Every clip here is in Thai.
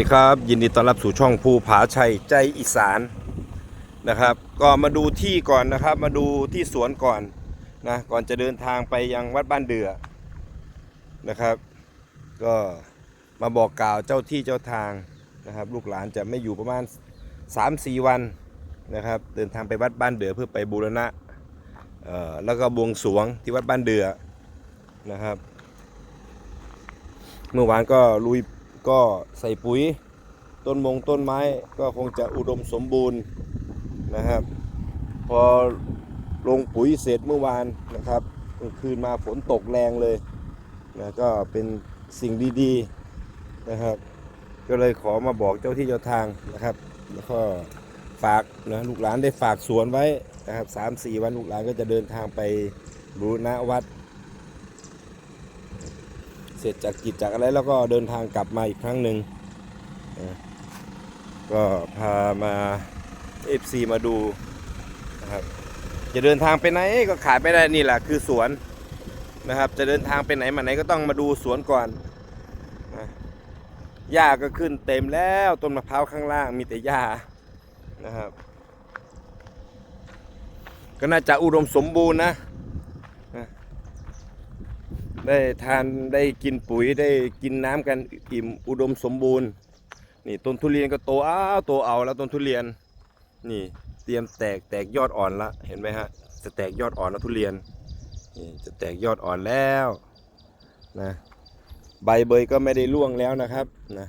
สวัสดีครับยินดีต้อนรับสู่ช่องภูผาชัยใจอีสานนะครับ ก็มาดูที่ก่อนนะครับ มาดูที่สวนก่อนนะก่อนจะเดินทางไปยังวัดบ้านเดือนะครับ ก็มาบอกกล่าวเจ้าที่เจ้าทางนะครับ ลูกหลานจะไม่อยู่ประมาณ 3-4 วันนะครับ เดินทางไปวัดบ้านเดือเพื่อไปบูรณะเอ่อแล้วก็บวงสรวงที่วัดบ้านเดือนะครับ เมื่อวานก็ลุย ก็ใส่ปุ๋ย ต้นมงต้นไม้ก็คงจะอุดมสมบูรณ์นะครับ พอลงปุ๋ยเสร็จเมื่อวานนะครับคืนมาฝนตกแรงเลยนะก็เป็นสิ่งดีๆนะครับ ก็เลยขอมาบอกเจ้าที่เจ้าทางนะครับ แล้วก็ฝากนะลูกหลานได้ฝากสวนไว้นะครับสามสี่วันลูกหลานก็จะเดินทางไปบูรณะวัด เสร็จจากกิจจากอะไรแล้วก็เดินทางกลับมาอีกครั้งหนึ่งก็พามา FC มาดูนะครับจะเดินทางไปไหนก็ขาดไม่ได้นี่แหละคือสวนนะครับ จะเดินทางไปไหนมาไหนก็ต้องมาดูสวนก่อนหญ้าก็ขึ้นเต็มแล้วต้นมะพร้าวข้างล่างมีแต่หญ้านะครับ ก็น่าจะอุดมสมบูรณ์นะ ได้ทานได้กินปุ๋ยได้กินน้ำกันอิ่มอุดมสมบูรณ์ นี่ต้นทุเรียนก็โตอ้าวโตเอาแล้วต้นทุเรียน นี่เตรียมแตกแตกยอดอ่อนละเห็นไหมฮะจะแตกยอดอ่อนแล้วทุเรียนนี่จะแตกยอดอ่อนแล้วนะใบเบยก็ไม่ได้ร่วงแล้วนะครับนะ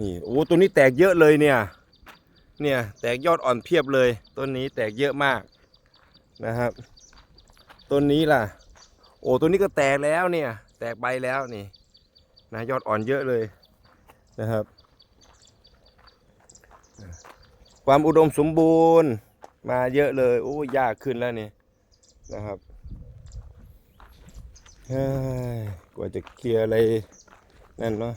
นี่โอ้ตัวนี้แตกเยอะเลยเนี่ยเนี่ยแตกยอดอ่อนเพียบเลยต้นนี้แตกเยอะมากนะครับต้นนี้ล่ะ โอ้ตัวนี้ก็แตกแล้วเนี่ย แตกใบแล้วนี่นะยอดอ่อนเยอะเลยนะครับ ความอุดมสมบูรณ์มาเยอะเลยโอ้ยากขึ้นแล้วนี่นะครับกว่าจะเคลียร์อะไรนั่นเนาะ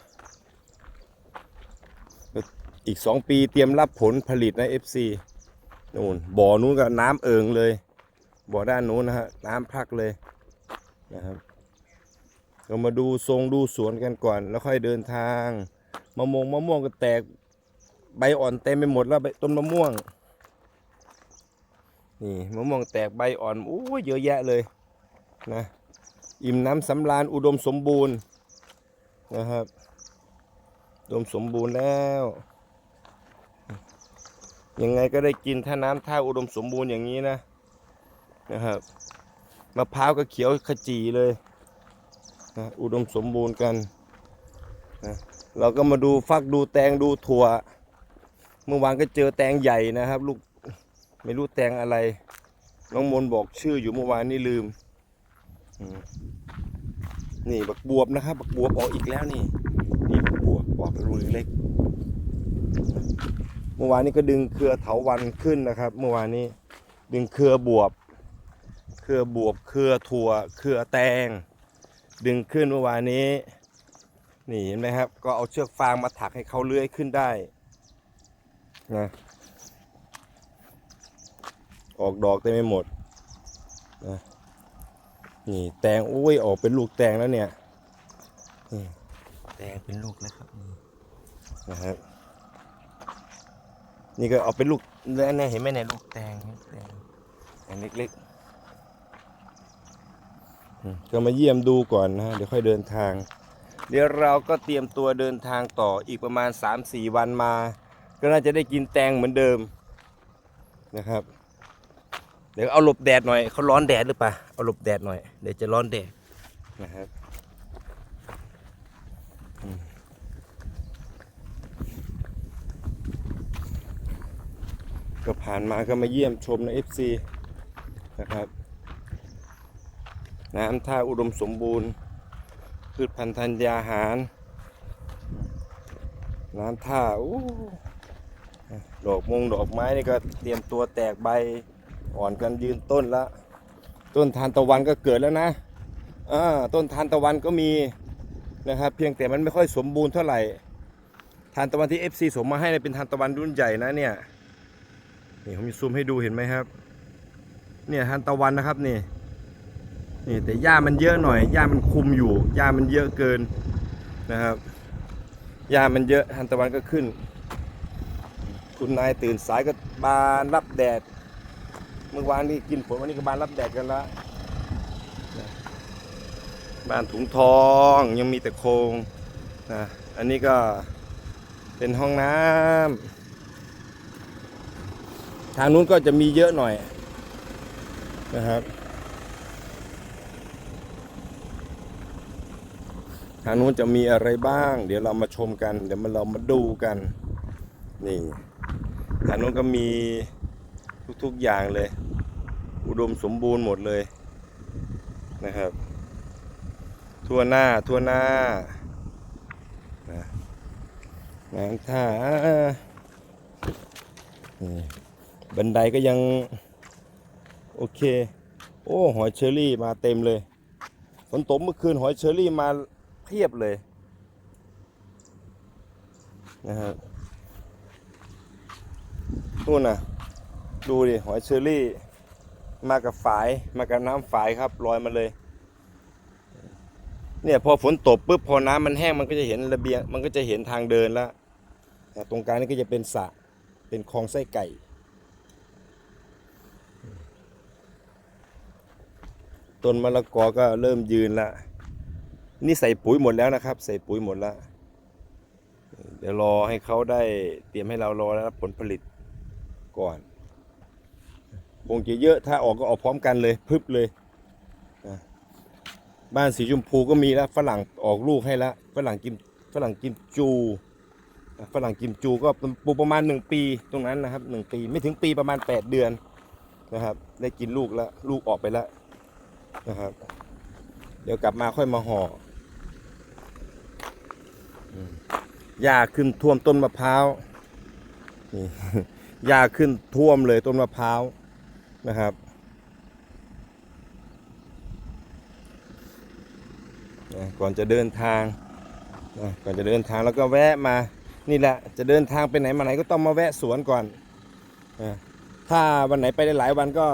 อีกสองปีเตรียมรับผลผลิตนะ FC นู่นบ่อนู้นก็น้ำเอิงเลย บ่อด้านนู้นนะฮะน้ำพักเลย นะครับเรามาดูทรงดูสวนกันก่อน แล้วค่อยเดินทางมะม่วงมะม่วงก็แตกใบอ่อนเต็มไปหมดแล้วใบต้นมะม่วง นี่มะม่วงแตกใบอ่อนโอ้ยเยอะแยะเลยนะอิ่มน้ำสำราญอุดมสมบูรณ์นะครับอุดมสมบูรณ์แล้ว ยังไงก็ได้กินถ้าน้ำท่าอุดมสมบูรณ์อย่างนี้นะนะครับ มะพร้าวก็เขียวขจีเลยนะอุดมสมบูรณ์กันนะเราก็มาดูฟักดูแตงดูถั่ว เมื่อวานก็เจอแตงใหญ่นะครับ ลูกไม่รู้แตงอะไร น้องมนบอกชื่ออยู่เมื่อวานนี่ลืม นี่บักบวบนะครับ บักบวบออกอีกแล้วนี่ นี่บักบวบออกรูเล็ก เมื่อวานนี้ก็ดึงเครือเถาวันขึ้นนะครับ เมื่อวานนี้ดึงเครือบวบ รือบวบเครือถั่วเครือแตง ดึงขึ้นเมื่อวานนี้ นี่เห็นไหมครับ ก็เอาเชือกฟางมาถักให้เขาเลื้อยขึ้นได้นะออกดอกเต็มไปหมดนะนี่แตงโอ้ยออกเป็นลูกแตงแล้วเนี่ยนี่แตงเป็นลูกแล้วครับนี่นะครับนี่ก็เอาเป็นลูกแล้วเนี่ยเห็นไหมเนี่ยลูกแตงลูกแตงแตงเล็กๆอืม ก็มาเยี่ยมดูก่อนนะฮะเดี๋ยวค่อยเดินทาง เดี๋ยวเราก็เตรียมตัวเดินทางต่ออีกประมาณ 3-4 วันมา ก็น่าจะได้กินแตงเหมือนเดิมนะครับ เดี๋ยวเอาหลบแดดหน่อยเขาร้อนแดดหรือเปล่าเอาหลบแดดหน่อยเดี๋ยวจะร้อนแดดนะครับก็ผ่านมาก็มาเยี่ยมชมใน FC นะครับ น้ำท่าอุดมสมบูรณ์ พืชพันธุ์ธัญญาหาร น้ำท่าอู้ดอกมงดอกไม้นี่ก็เตรียมตัวแตกใบอ่อนกันยืนต้นละ ต้นทานตะวันก็เกิดแล้วนะอ่าต้นทานตะวันก็มีนะครับเพียงแต่มันไม่ค่อยสมบูรณ์เท่าไหร่ทานตะวันที่ FC ส่งมาให้เนี่ยเป็นทานตะวันรุ่นใหญ่นะเนี่ยนี่ผมมีซูมให้ดูเห็นไหมครับ เนี่ยทานตะวันนะครับนี่ นี่แต่หญ้ามันเยอะหน่อยหญ้ามันคุมอยู่หญ้ามันเยอะเกินนะครับหญ้ามันเยอะทันตะวันก็ขึ้น คุณนายตื่นสายก็บานรับแดด เมื่อวานนี้กินฝนวันนี้ก็บานรับแดดกันละบ้านถุงทองยังมีแต่โครงนะอันนี้ก็เป็นห้องน้ำทางนู้นก็จะมีเยอะหน่อยนะครับางนู้นจะมีอะไรบ้าง เดี๋ยวเรามาชมกัน เดี๋ยวมาเรามาดูกัน นี่ทางนู้นก็มีทุกๆอย่างเลย อุดมสมบูรณ์หมดเลยนะครับ ทั่วหน้าทั่วหน้านะน้ำท่านี่บันไดก็ยัง โอเค โอ้ หอยเชอรี่มาเต็มเลยฝนตกเมื่อคืนหอยเชอรี่มา พียบเลยนะครับนู่นน่ะดูดิหอยเชอรี่ มากับฝายมากับน้ำฝายครับลอยมาเลย เนี่ยพอฝนตกปุ๊บพอน้ำมันแห้งมันก็จะเห็นระเบียงมันก็จะเห็นทางเดินแล้วนะตรงกลางนี่ก็จะเป็นสระเป็นคลองไส้ไก่ต้นมะละกอก็เริ่มยืนละ นี่ใส่ปุ๋ยหมดแล้วนะครับ ใส่ปุ๋ยหมดแล้ว เดี๋ยวรอให้เขาได้เตรียมให้เรารอรับผลผลิตก่อนคงจะเยอะถ้าออกก็ออกพร้อมกันเลยพึบเลย บ้านสีชมพูก็มีแล้วฝรั่งออกลูกให้แล้วฝรั่งกิมฝรั่งกิมจูฝรั่งกิมจูก็ปลูกประมาณหนึ่งปีตรงนั้นนะครับหนึ่งปีไม่ถึงปีประมาณแปดเดือนนะครับ ได้กินลูกแล้วลูกออกไปแล้วนะครับ เดี๋ยวกลับมาค่อยมาห่อ หญ้าขึ้นท่วมต้นมะพร้าวนี่หญ้าขึ้นท่วมเลยต้นมะพร้าวนะครับก่อนจะเดินทางก่อนจะเดินทางแล้วก็แวะมานี่แหละจะเดินทางไปไหนมาไหนก็ต้องมาแวะสวนก่อนถ้าวันไหนไปได้หลายวันก็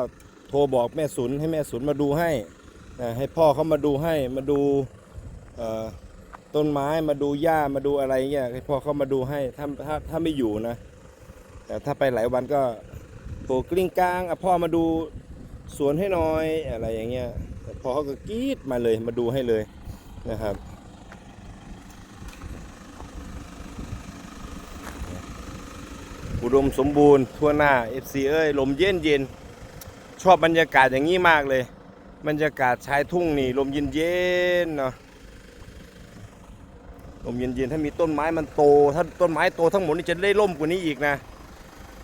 โทรบอกแม่สุนให้แม่สุนมาดูให้ให้พ่อเขามาดูให้มาดู ต้นไม้มาดูหญ้ามาดูอะไรเงี้ยพอเขามาดูให้ถ้าถ้าถ้าไม่อยู่นะ แต่ถ้าไปหลายวันก็โทรกลิ้งกลางอะพ่อมาดูสวนให้หน่อยอะไรอย่างเงี้ยพอเขาก็กรีดมาเลยมาดูให้เลยนะครับอุดมสมบูรณ์ทั่วหน้า FC เอ้ยลมเย็นเย็นชอบบรรยากาศอย่างนี้มากเลย บรรยากาศชายทุ่งนี่ลมเย็นเย็นเนาะ ลมเย็นๆถ้ามีต้นไม้มันโต ถ้าต้นไม้โตทั้งหมดนี่จะได้ร่มกว่านี้อีกนะ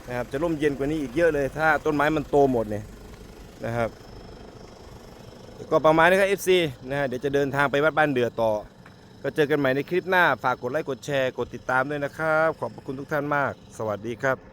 นะครับจะร่มเย็นกว่านี้อีกเยอะเลย ถ้าต้นไม้มันโตหมดเนี่ยนะครับ ก็ประมาณนี้ครับ FC นะฮะเดี๋ยวจะเดินทางไปวัดบ้านเดือต่อ ก็เจอกันใหม่ในคลิปหน้า ฝากกดไลค์กดแชร์กดติดตามด้วยนะครับ ขอบพระคุณทุกท่านมาก สวัสดีครับ